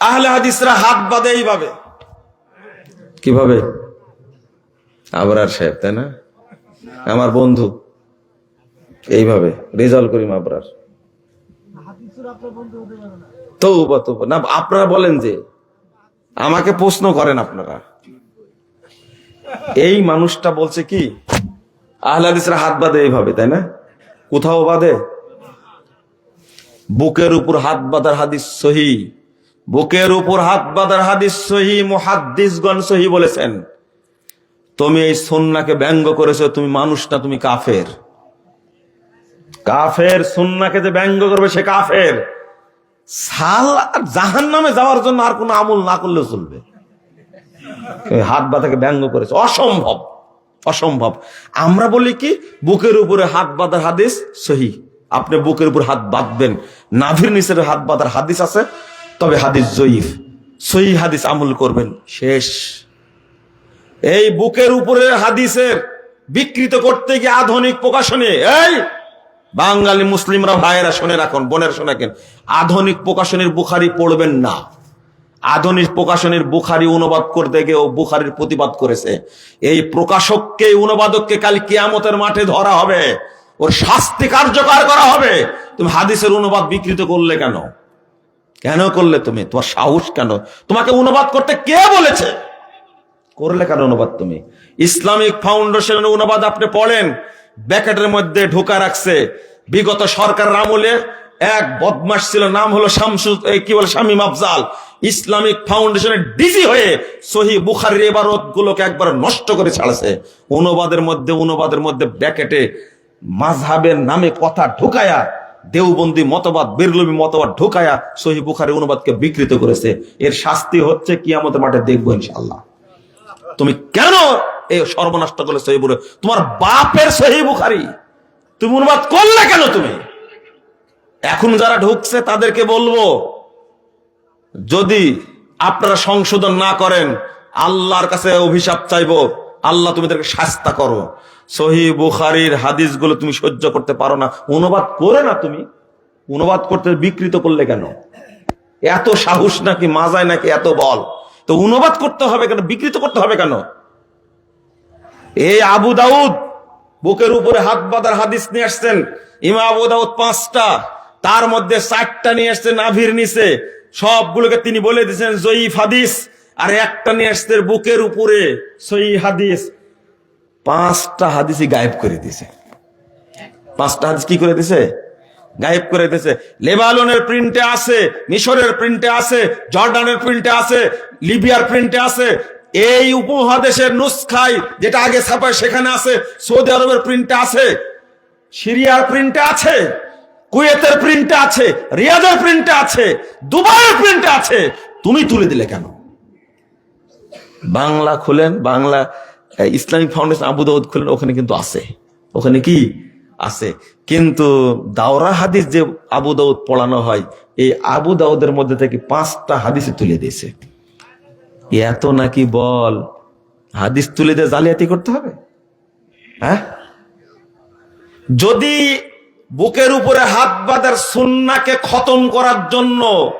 আহলে হাদিসরা হাত বাঁধে এইভাবে। কীভাবে? আবরার সাহেব, তাই না? আমার বন্ধু। এইভাবে রেজাল্ট করিম আবরার। তৌবা না, আপনারা বলেন যে, আমাকে প্রশ্ন করেন আপনারা। এই মানুষটা বলছে কি আহলাদিসরা হাত বাঁধে এইভাবে, তাই না? কোথাও বাঁধে? বুকের উপর হাত বাঁধার হাদিস সহি। বুকের উপর হাত বাঁধার হাদিস সহি, মুহাদ্দিসগণ সহি বলেছেন, তুমি এই সন্নাকে ব্যঙ্গ করেছ, তুমি মানুষ না, তুমি কাফের। কাফের সুন্নাকে যে ব্যঙ্গ করবে, সে কাফের। সাল জাহান নামে যাওয়ার জন্য আর কোনো আমল না করলেও চলবে। হাত বাঁধাকে ব্যঙ্গ করেছে। অসম্ভব অসম্ভব। আমরা বলি কি, বুকের উপরে হাত বাঁধার হাদিস সহি। আপনি বুকের উপর হাত বাঁধবেন, নাভির নিচের হাত বাঁধার হাদিস আছে। তবে হাদিস জয়ীফ। সহি হাদিস আমল করবেন, শেষ। এই বুকের উপরে হাদিসের বিকৃত করতে গিয়ে আধুনিক প্রকাশনে, এই বাঙালি মুসলিমরা ভাইয়েরা শুনে রাখুন, বোনের শুনে রাখেন, আধুনিক প্রকাশনের বুখারি পড়বেন না। আধুনিক প্রকাশনের বুখারি অনুবাদ করতে গিয়ে ও বুখারির প্রতিবাদ করেছে। এই প্রকাশককে, অনুবাদককে কাল কিয়ামতের মাঠে ধরা হবে, ওর শাস্তি কার্যকর করা হবে। তুমি হাদিসের অনুবাদ বিকৃত করলে কেন? কেন করলে তুমি? তোমার সাহস কেন? তোমাকে অনুবাদ করতে কে বলেছে? করলে কেন অনুবাদ তুমি? ইসলামিক ফাউন্ডেশনের অনুবাদ আপনি পড়েন, ব্যাকেটের মধ্যে ঢোকা রাখছে। বিগত সরকার আমলে এক বদমাস ছিল, নাম হলো শামসু কি বলে, শামীম আফজাল। ইসলামিক ফাউন্ডেশনের ডিজি হয়ে সহি বুখারির এবারত গুলোকে একবার নষ্ট করে ছাড়ছে। অনুবাদের মধ্যে অনুবাদের মধ্যে ব্যাকেটে মাঝহাবের নামে কথা ঢুকায়া দেওবন্দি মতবাদ, বেরলবি মতবাদ ঢুকায়া সহি বুখারি অনুবাদকে বিকৃত করেছে। এর শাস্তি হচ্ছে কি আমাদের মাঠে দেখব ইনশাল্লাহ তুমি কেন এই সর্বনষ্ট করলে সহি তোমার বাপের সহি বুখারি। তুমি অনুবাদ করলে কেন তুমি? এখন যারা ঢুকছে তাদেরকে বলব, যদি আপনারা সংশোধন না করেন, আল্লাহর কাছে অভিশাপ চাইব আল্লাহ তুমি তাদেরকে শাস্তা করো। সহি বুখারির হাদিসগুলো তুমি সহ্য করতে পারো না। অনুবাদ করে না তুমি? অনুবাদ করতে বিকৃত করলে কেন? এত সাহস নাকি, মাজায় নাকি এত বল? তো অনুবাদ করতে হবে কেন? বিকৃত করতে হবে কেন? এই আবু দাউদ বুকের উপরে হাত বাঁধার হাদিস নিয়ে আসছেন। ইমা আবু দাউদ পাঁচটা, তার মধ্যে চারটা নিয়ে আসছেন আভির নিচে। সবগুলোকে তিনি বলে দিয়েছেন, জয়ীফ হাদিস। আর একটা নিয়ে বুকের উপরে সই হাদিস। পাঁচটা হাদিসই গায়েব করে দিছে। পাঁচটা হাদিস কি করে দিছে? গায়েব করে দিয়েছে লেবালনের প্রিন্টে আছে, মিশরের প্রিন্টে আছে, জর্ডানের প্রিন্টে আছে, লিবিয়ার প্রিন্টে আছে। এই উপমহাদেশের নুসখাই যেটা আগে ছাপায় সেখানে আছে, সৌদি আরবের প্রিন্টে আছে, সিরিয়ার প্রিন্টে আছে, কুয়েতের প্রিন্টে আছে, রিয়াদের প্রিন্টে আছে, দুবাইয়ের প্রিন্টে আছে। তুমি তুলে দিলে কেন? বাংলা খুলেন, Bangla Islamic foundation Abu Dawud খুলেন, ওখানে কিন্তু আছে। ওখানে কি? আছে। কিন্তু দাওরা হাদিস যে আবু দাউদ পড়ানো হয়, এই আবু দাউদের মধ্যে থেকে পাঁচটা হাদিসে তুলে দিয়েছে। এত নাকি বল? হাদিস তুলে দিয়ে জালিয়াতি করতে হবে? হ্যাঁ? যদি বুকের উপরে হাত বাঁধার সুন্নাকে খতম করার জন্য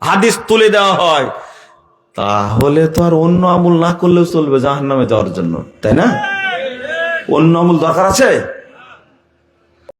হাদিস তুলে দেওয়া হয় তাহলে তো আর অন্য আমল না করলেও চলবে জাহান নামে যাওয়ার জন্য, তাই না? অন্য আমল দরকার আছে?